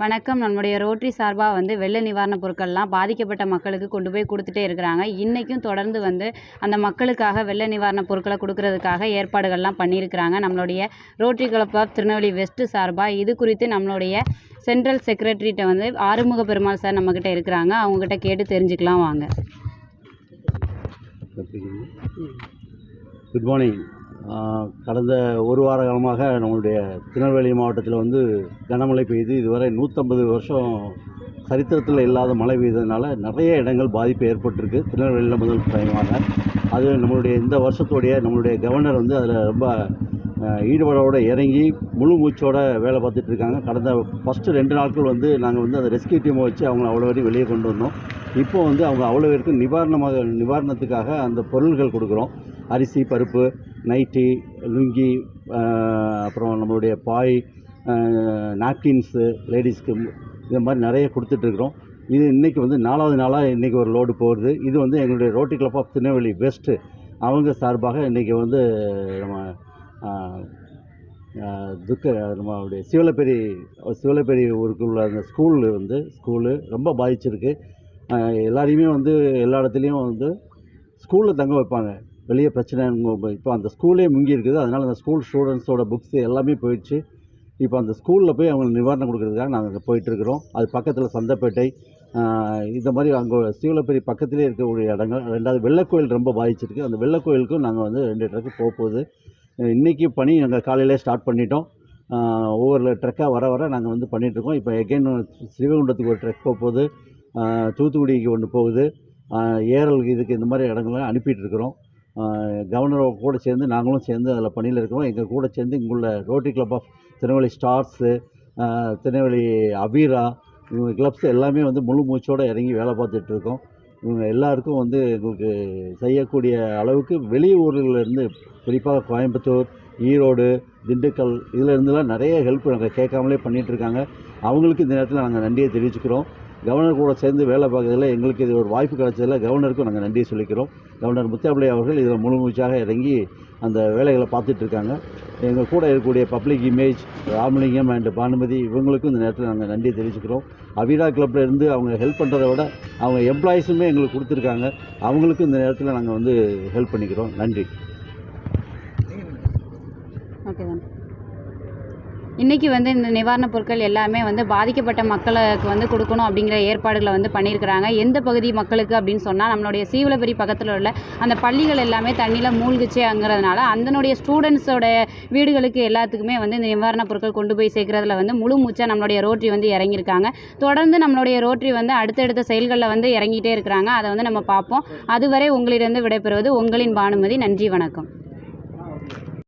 வணக்கம். நம்முடைய ரோட்டரி சார்பாக வந்து வெள்ள நிவாரணப் பொருட்கள்லாம் பாதிக்கப்பட்ட மக்களுக்கு கொண்டு போய் கொடுத்துட்டே இருக்கிறாங்க. இன்றைக்கும் தொடர்ந்து வந்து அந்த மக்களுக்காக வெள்ள நிவாரணப் பொருட்களை கொடுக்கறதுக்காக ஏற்பாடுகள்லாம் பண்ணியிருக்கிறாங்க. நம்மளுடைய rotary club of Tirunelveli west சார்பாக இது குறித்து நம்மளுடைய சென்ட்ரல் செக்ரட்டரிகிட்ட வந்து ஆறுமுக பெருமாள் சார் நம்மக்கிட்ட இருக்கிறாங்க. அவங்கக்கிட்ட கேட்டு தெரிஞ்சுக்கலாம் வாங்க. Good morning. கடந்த ஒரு வார காலமாக நம்மளுடைய திருநெல்வேலி மாவட்டத்தில் வந்து கனமழை பெய்து இதுவரை நூற்றம்பது வருஷம் சரித்திரத்தில் இல்லாத மழை பெய்ததுனால நிறைய இடங்கள் பாதிப்பு ஏற்பட்டிருக்கு. திருநெல்வேலியில் முதல் பயமாக அது நம்மளுடைய இந்த வருஷத்துடைய நம்மளுடைய கவர்னர் வந்து அதில் ரொம்ப ஈடுபாடோடு இறங்கி முழு மூச்சோட வேலை பார்த்துட்டு இருக்காங்க. கடந்த ஃபஸ்ட்டு ரெண்டு நாட்கள் வந்து நாங்கள் வந்து அந்த ரெஸ்கியூ டீமை வச்சு அவங்கள அவ்வளோ வரையும் வெளியே கொண்டு வந்தோம். இப்போ வந்து அவங்க அவ்வளோ பேருக்கு நிவாரணமாக நிவாரணத்துக்காக அந்த பொருள்கள் கொடுக்குறோம். அரிசி பருப்பு நைட்டி லுங்கி அப்புறம் நம்மளுடைய பாய் நாப்கின்ஸு லேடிஸ்க்கு இந்த மாதிரி நிறைய கொடுத்துட்ருக்குறோம். இது இன்றைக்கி வந்து நாலாவது நாளாக இன்றைக்கி ஒரு லோடு போகிறது இது வந்து எங்களுடைய rotary club of Tirunelveli west அவங்க சார்பாக இன்றைக்கி வந்து நம்ம துக்க நம்மளுடைய சிவலப்பேரி சிவலப்பேரி ஊருக்கு உள்ள அந்த ஸ்கூலு வந்து ஸ்கூலு ரொம்ப பாதிச்சிருக்கு. எல்லோரையுமே எல்லாரையுமே வந்து எல்லா இடத்துலையும் வந்து ஸ்கூலில் தங்க வைப்பாங்க. வெளியே பிரச்சனை இப்போ அந்த ஸ்கூலே முங்கி இருக்குது. அதனால் அந்த ஸ்கூல் ஸ்டூடெண்ட்ஸோட புக்ஸ் எல்லாமே போயிடுச்சு. இப்போ அந்த ஸ்கூலில் போய் அவங்களுக்கு நிவாரணம் கொடுக்குறதுக்காக நாங்கள் அங்கே போயிட்டுருக்குறோம் அது பக்கத்தில் சந்தப்பேட்டை இந்த மாதிரி அங்கே சீவலப்பேரி பக்கத்திலே இருக்கக்கூடிய இடங்கள் ரெண்டாவது வெள்ளக்கோயில் ரொம்ப பாதிச்சிருக்கு. அந்த வெள்ளக்கோயிலுக்கும் நாங்கள் வந்து ரெண்டு ட்ரக்கு போக போகுது. இன்றைக்கி பணி நாங்கள் காலையிலே ஸ்டார்ட் பண்ணிட்டோம். ஒவ்வொரு ட்ரக்காக வர வர நாங்கள் வந்து பண்ணிகிட்ருக்கோம் இப்போ எகெயின் ஸ்ரீவைகுண்டத்துக்கு ஒரு ட்ரக் போக போகுது. தூத்துக்குடிக்கு ஒன்று போகுது. ஆஹ் ஏரல் இதுக்கு இந்த மாதிரி இடங்கள்லாம் அனுப்பிட்டு இருக்கிறோம். கவர்னரோட கூட சேர்ந்து நாங்களும் சேர்ந்து அதில் பணியில் இருக்கிறோம். எங்கள் கூட சேர்ந்து இங்குள்ள rotary club of Tirunelveli stars Tirunelveli அபீரா இவங்க கிளப்ஸ் எல்லாமே வந்து முழு மூச்சோடு இறங்கி வேலை பார்த்துட்டு இருக்கோம். இவங்க எல்லாருக்கும் வந்து எங்களுக்கு செய்யக்கூடிய அளவுக்கு வெளியூர்லேருந்து குறிப்பாக கோயம்புத்தூர் ஈரோடு திண்டுக்கல் இதில் இருந்துலாம் நிறைய ஹெல்ப் நாங்கள் கேட்காமலே பண்ணிகிட்ருக்காங்க அவங்களுக்கு இந்த நேரத்தில் நாங்கள் நன்றியை தெரிவிச்சுக்கிறோம். கவர்னர் கூட சேர்ந்து வேலை பார்க்கறதுல எங்களுக்கு இது ஒரு வாய்ப்பு கிடைச்சதில் கவர்னருக்கும் நாங்கள் நன்றியை சொல்லிக்கிறோம். கவர்னர் முத்தாபிளை அவர்கள் இதில் முழுமூச்சாக இறங்கி அந்த வேலைகளை பார்த்துட்ருக்காங்க எங்கள் கூட இருக்கக்கூடிய public image Ramalingam and Bhanumathi இவங்களுக்கும் இந்த நேரத்தில் நாங்கள் நன்றியை தெரிவிச்சுக்கிறோம். அவிரா கிளப்பில் இருந்து அவங்க ஹெல்ப் பண்ணுறத விட அவங்க எம்ப்ளாயிஸுமே எங்களுக்கு கொடுத்துருக்காங்க. அவங்களுக்கும் இந்த நேரத்தில் நாங்கள் வந்து ஹெல்ப் பண்ணிக்கிறோம். நன்றி. ஓகே தான் இன்றைக்கி வந்து இந்த நிவாரணப் பொருட்கள் எல்லாமே வந்து பாதிக்கப்பட்ட மக்களுக்கு வந்து கொடுக்கணும் அப்படிங்கிற ஏற்பாடுகளை வந்து பண்ணியிருக்கிறாங்க. எந்த பகுதி மக்களுக்கு அப்படின்னு சொன்னால் நம்மளுடைய சீவலபுரி பக்கத்தில் உள்ள அந்த பள்ளிகள் எல்லாமே தண்ணியில் மூழ்கிச்சு அங்கிறதுனால அதனுடைய ஸ்டூடெண்ட்ஸோட வீடுகளுக்கு எல்லாத்துக்குமே வந்து இந்த நிவாரணப் பொருட்கள் கொண்டு போய் சேர்க்கறதுல வந்து முழு மூச்சாக நம்மளுடைய ரோட்ரி வந்து இறங்கியிருக்காங்க. தொடர்ந்து நம்மளுடைய ரோட்ரி வந்து அடுத்தடுத்த செயல்களில் வந்து இறங்கிட்டே இருக்கிறாங்க. அதை வந்து நம்ம பார்ப்போம். அதுவரை உங்களிடம் விடைபெறுவது உங்களின் பானுமதி. நன்றி வணக்கம்.